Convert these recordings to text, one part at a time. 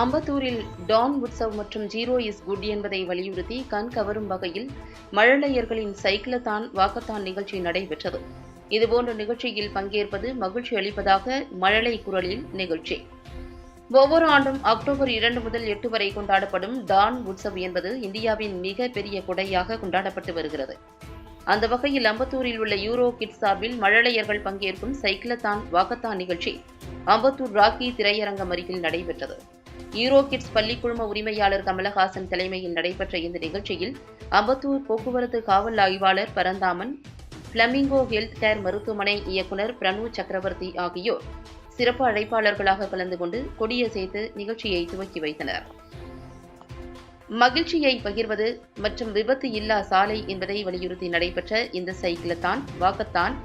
அம்பத்தூரில் Don Utsav மற்றும் zero is good என்பதை வலியுறுத்தி கண் கவரும் வகையில் மழலையர்களின் சைக்கிளத்தான் வாக்கத்தான் நிகழ்ச்சி நடைபெற்றது. இதுபோன்ற நிகழ்ச்சியில் பங்கேற்பது மகிழ்ச்சி அளிப்பதாக மழலை குரலில் நிகழ்ச்சி. ஒவ்வொரு ஆண்டும் அக்டோபர் இரண்டு முதல் எட்டு வரை கொண்டாடப்படும் டான் உற்சவ் என்பது இந்தியாவின் மிக பெரிய கொடையாக கொண்டாடப்பட்டு வருகிறது. அந்த வகையில் அம்பத்தூரில் உள்ள யூரோ கிட் சார்பில் மழலையர்கள் பங்கேற்கும் சைக்கிளத்தான் வாக்கத்தான் நிகழ்ச்சி அம்பத்தூர் ராக்கி திரையரங்கம் அருகில் நடைபெற்றது. ஈரோ கிட்ஸ் பள்ளிக்குழும உரிமையாளர் கமலஹாசன் தலைமையில் நடைபெற்ற இந்த நிகழ்ச்சியில் அம்பத்தூர் போக்குவரத்து காவல் ஆய்வாளர் பரந்தாமன் பிளமிங்கோ ஹெல்த் கேர் மருத்துவமனை இயக்குநர் பிரணு சக்கரவர்த்தி ஆகியோர் சிறப்பு அழைப்பாளர்களாக கலந்து கொண்டு கொடியசைத்து நிகழ்ச்சியை துவக்கி வைத்தனர். மகிழ்ச்சியை பகிர்வது மற்றும் விபத்து இல்லா சாலை என்பதை வலியுறுத்தி நடைபெற்ற இந்த சைக்கிளத்தான் வாக்கத்தான்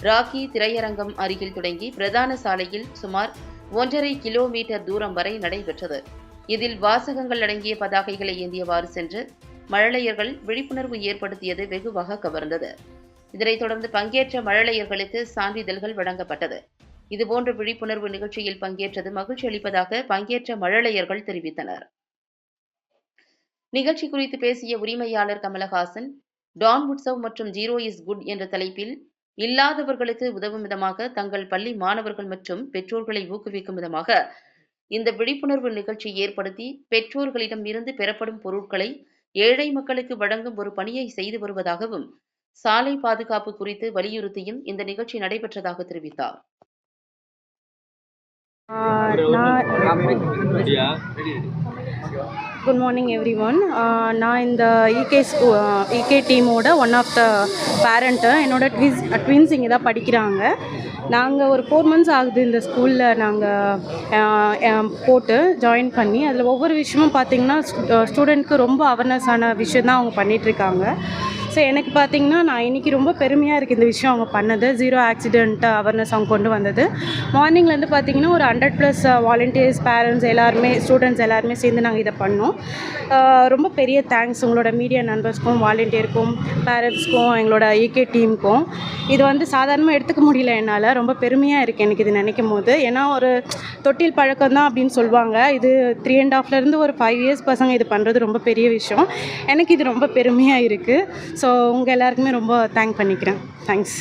ராக்கி திரையரங்கம் அருகில் தொடங்கி பிரதான சாலையில் சுமார் ஒன்றரை கிலோமீட்டர் தூரம் வரை நடைபெற்றது. இதில் வாசகங்கள் அடங்கிய பதாகைகளை ஏந்தியவாறு சென்று மழலையர்கள் விழிப்புணர்வு ஏற்படுத்தியது வெகுவாக கவர்ந்தது. இதனைத் தொடர்ந்து பங்கேற்ற மழலையர்களுக்கு சான்றிதழ்கள் வழங்கப்பட்டது. இதுபோன்ற விழிப்புணர்வு நிகழ்ச்சியில் பங்கேற்றது மகிழ்ச்சி அளிப்பதாக பங்கேற்ற மழலையர்கள் தெரிவித்தனர். நிகழ்ச்சி குறித்து பேசிய உரிமையாளர் கமலஹாசன் டான் உட்சவ் மற்றும் ஜீரோ இஸ் குட் என்ற தலைப்பில் இல்லாதவர்களுக்கு உதவும் விதமாக தங்கள் பள்ளி மாணவர்கள் மற்றும் பெற்றோர்களை ஊக்குவிக்கும் விதமாக இந்த விழிப்புணர்வு நிகழ்ச்சி ஏற்படுத்தி பெற்றோர்களிடம் இருந்து பெறப்படும் பொருட்களை ஏழை மக்களுக்கு வழங்கும் ஒரு பணியை செய்து வருவதாகவும் சாலை பாதுகாப்பு குறித்து வலியுறுத்தியும் இந்த நிகழ்ச்சி நடைபெற்றதாக தெரிவித்தார். நான் குட் மார்னிங் எவ்ரி ஒன் நான் இந்த இகே ஸ்கூ இகே டீமோட ஒன் ஆஃப் த பேரண்ட்டு என்னோடய ட்வின்ஸ் ட்வின்ஸ் இங்கே தான் படிக்கிறாங்க. நாங்கள் ஒரு ஃபோர் மந்த்ஸ் ஆகுது இந்த ஸ்கூலில் நாங்கள் uh, um, போட்டு ஜாயின் பண்ணி. அதில் ஒவ்வொரு விஷயமும் பார்த்திங்கன்னா ஸ்டூடெண்ட்க்கு uh, ரொம்ப அவேர்னஸான விஷயம் தான் அவங்க பண்ணிகிட்ருக்காங்க ஸோ எனக்கு பார்த்தீங்கன்னா நான் இன்றைக்கி ரொம்ப பெருமையாக இருக்குது இந்த விஷயம் அவங்க பண்ணது. ஜீரோ ஆக்சிடென்ட் அவேர்னஸ் அவங்க கொண்டு வந்தது. மார்னிங்லேருந்து பார்த்தீங்கன்னா ஒரு ஹண்ட்ரட் ப்ளஸ் வாலண்டியர்ஸ் பேரண்ட்ஸ் எல்லாருமே ஸ்டூடெண்ட்ஸ் எல்லாருமே சேர்ந்து நாங்கள் இதை பண்ணோம். Uh, ரொம்ப பெரிய தேங்க்ஸ் உங்களோட மீடியா நண்பர்ஸ்க்கும் வாலண்டியருக்கும் பேரண்ட்ஸ்க்கும் எங்களோட ஏகே டீமுக்கும் இது வந்து சாதாரணமாக எடுத்துக்க முடியல என்னால். ரொம்ப பெருமையாக இருக்குது எனக்கு இது நினைக்கும் போது. ஏன்னா ஒரு தொட்டில் பழக்கம் தான் அப்படின்னு சொல்லுவாங்க. இது த்ரீ அண்ட் ஹாஃப்லேருந்து ஒரு ஃபைவ் இயர்ஸ் பசங்க இது பண்ணுறது ரொம்ப பெரிய விஷயம். எனக்கு இது ரொம்ப பெருமையாக இருக்குது ஸோ உங்கள் எல்லாருக்குமே ரொம்ப தேங்க் பண்ணிக்கிறேன். தேங்க்ஸ்